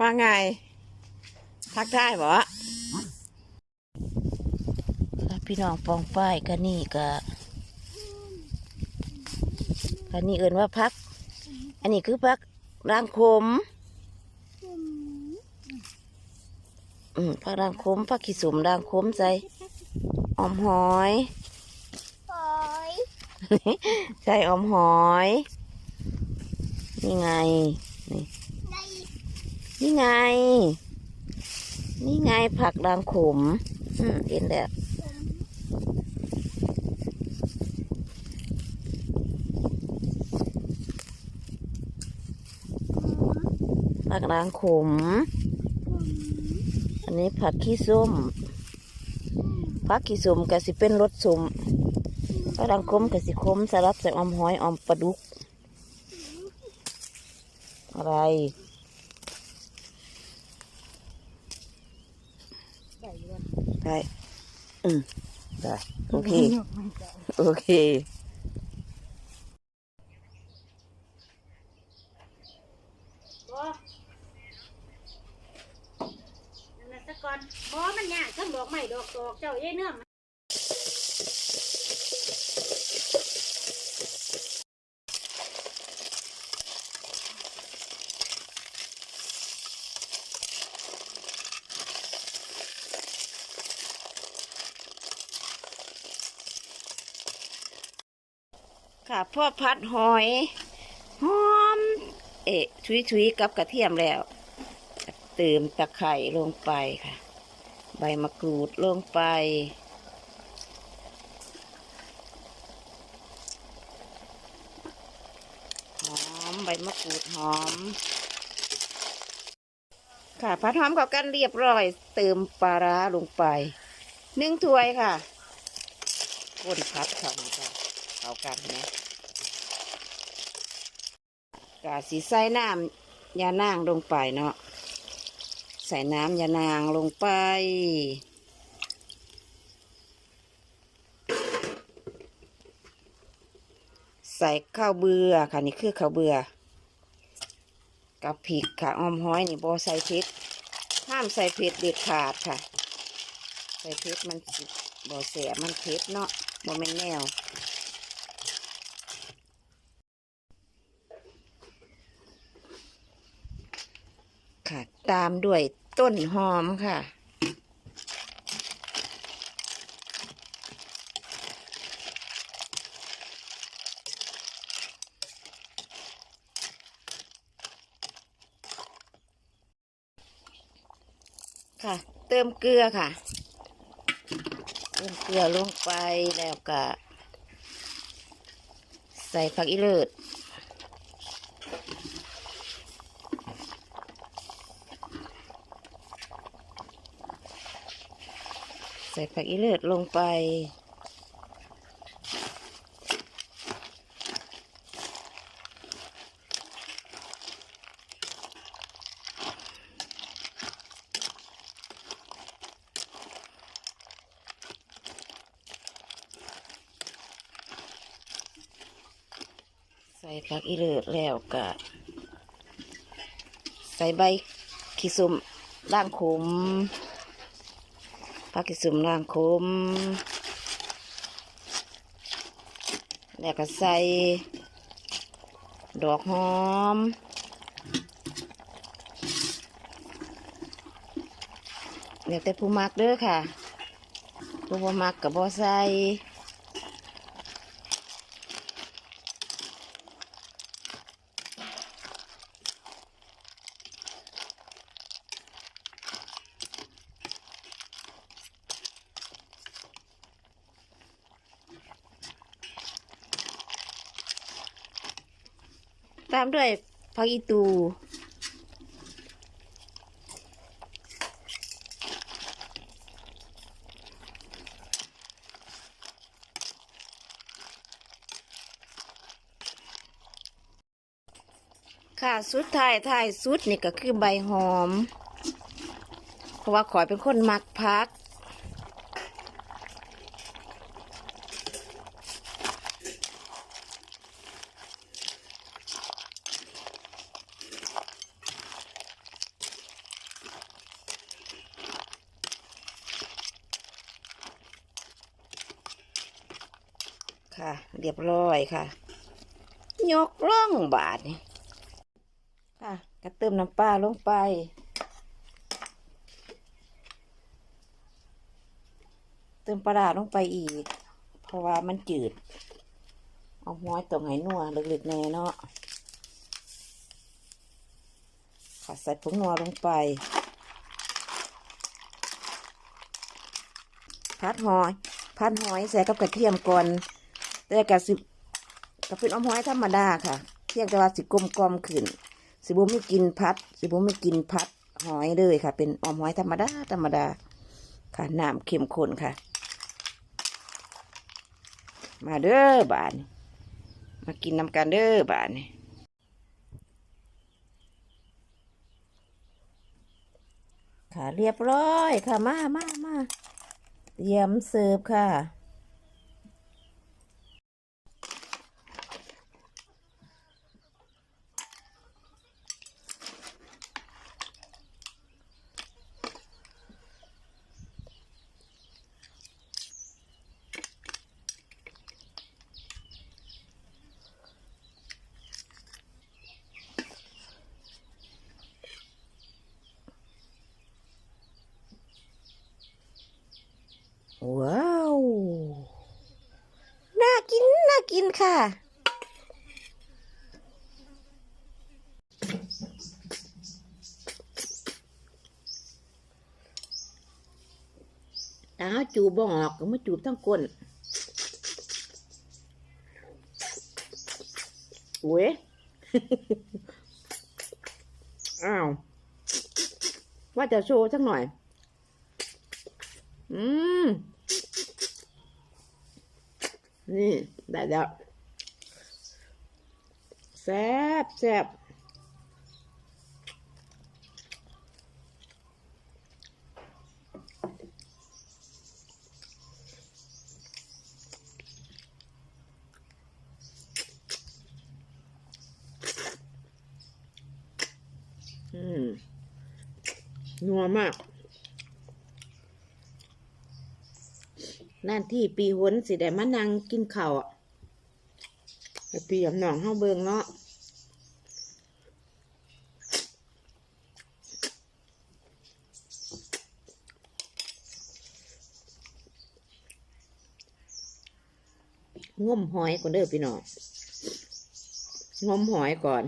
ว่าไง ทักได้บ่พี่น้องปองป้ายก็นี่ก็ก็นี่เอื่นว่าพัก อันนี้คือพักร่างคม อืมพักร่างคมพักขี้สุมร่างคมใจออมหอยหอยใช่ออมหอย นี่ไง นี่ในี่ไง นี่ไงผักด่างขม อืมเห็นแล้วผักด่างขม อันนี้ผักขี้ส้ม ผักขี้ส้มก็สิเป็นรสส้มผักด่างขมก็สิขมสลับใส่อมหอยอมปลาดุก อะไร ได้ อืมได้โอเค โอเคนั่นน่ะซะก่อนบ่มันยากทั้นดอกไม้ดอกดอกเจ้าเย้เนื่อง ค่ะพ่อพัดหอยหอม เอะชุยชุยๆกับกระเทียมแล้วเติมตะไคร่ลงไปค่ะ ใบมะกรูดลงไป หอมใบมะกรูดหอม ค่ะผัดหอมกับกันเรียบร้อย เติมปลาร้าลงไปหนึ่งถ้วยค่ะคนพัดเขาค่ะ เขากันนะกาสีใส่น้ำยานางลงไปเนาะใส่น้ำยานางลงไป ใส่ข้าวเบือค่ะนี่คือข้าวเบือกับพริกค่ะออมห้อยนี่บอใส่เผ็ดห้ามใส่เผ็ดเด็ดขาดค่ะ ใส่เผ็ดมันบอเสียมันเผ็ดเนาะบอเป็นแนว ค่ะ ตามด้วยต้นหอมค่ะ ค่ะ เติมเกลือค่ะ เติมเกลือลงไปแล้วก็ ใส่ผักอีเลิศ ส่ผักอีเลิศลงไป ใส่ผักอีเลิศแล้วก็ใส่ใบขี้สุ่มล่างขม พักกิสุมล่างขมแล้วก็ใส่ ดอกหอม เดี๋ยวแต่ผู้มักเด้อค่ะผู้บ่มักกับบ่ใส่ ตามด้วยผักอีตู ค่ะสุดท้ายท้ายสุดนี่ก็คือใบหอม เพราะว่าขอยเป็นคนมักพัก ค่ะ เรียบร้อยค่ะ ยกล่องบาทนี่ค่ะก็เติมน้ำปลาลงไป เติมปลาร้าลงไปอีก เพราะว่ามันจืด เอาห้อยตรงไหนัวเล็กๆแน่เนาะค่ะใส่ผงนัวลงไปพัดหอยพัดหอยใส่กับกระเทียมก่อน แต่กะสิก็เป็นอ้อมหอยธรรมดาค่ะ เพียงแต่ว่าสิกลมกลมขึ้น สิบุไม่กินพัด สิบุไม่กินพัดหอยเลยค่ะ เป็นอ้อมหอยธรรมดาธรรมดา ค่ะน้ำเข้มข้นค่ะ มาเด้อบานมากินน้ำกันเด้อบานนี้ค่ะเรียบร้อยค่ะมามามาเตรียมเสิร์ฟค่ะ ว้าว น่ากิน น่ากินค่ะ ตาจูบบ่ออกก็มาจูบทั้งก้นเว้ย อ้าว ว่าจะโชว์สักหน่อย อืม นี่ได้แล้วแซ่บแซ่บอืมนั วมากนั่นที่ปีหนสิได้มานั่งกินข้าวอะให้ปีกับน้องเฮาเบิงเนาะงมหอยก่อนเด้อพี่น้องงมหอยก่อน